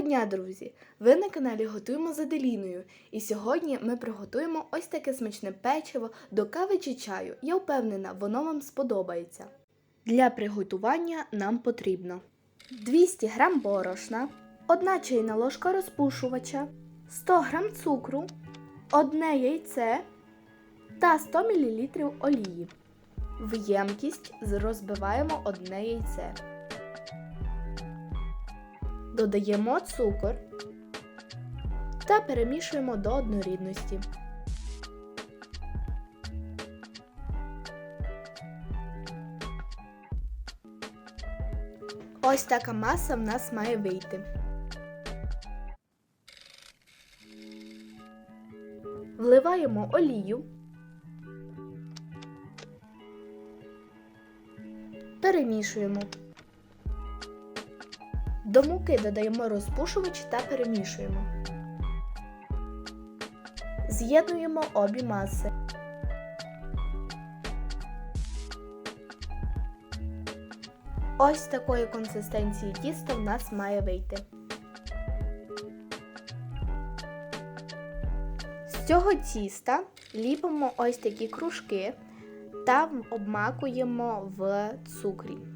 дня, друзі! Ви на каналі Готуємо за Деліною. І сьогодні ми приготуємо ось таке смачне печиво до кави чи чаю. Я впевнена, воно вам сподобається. Для приготування нам потрібно 200 г борошна, 1 чайна ложка розпушувача, 100 г цукру, 1 яйце та 100 мл олії. В ємкість розбиваємо одне яйце. Додаємо цукор та перемішуємо до однорідності. Ось така маса в нас має вийти. Вливаємо олію. Перемішуємо. До муки додаємо розпушувач та перемішуємо. З'єднуємо обі маси. Ось такої консистенції тіста в нас має вийти. З цього тіста ліпимо ось такі кружки та обмакуємо в цукрі.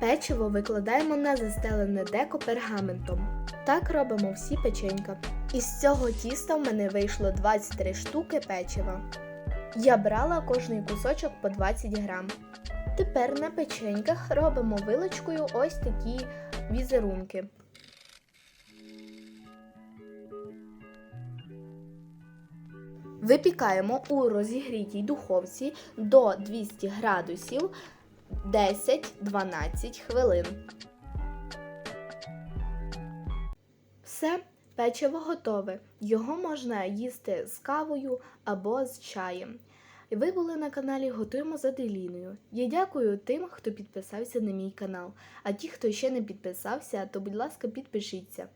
Печиво викладаємо на застелене деко пергаментом. Так робимо всі печенька. Із цього тіста в мене вийшло 23 штуки печива. Я брала кожний кусочок по 20 грам. Тепер на печеньках робимо вилочкою ось такі візерунки. Випікаємо у розігрітій духовці до 200 градусів 10-12 хвилин. Все, печиво готове. Його можна їсти з кавою або з чаєм. Ви були на каналі Готуємо за Деліною. Я дякую тим, хто підписався на мій канал. А ті, хто ще не підписався, то будь ласка, підпишіться.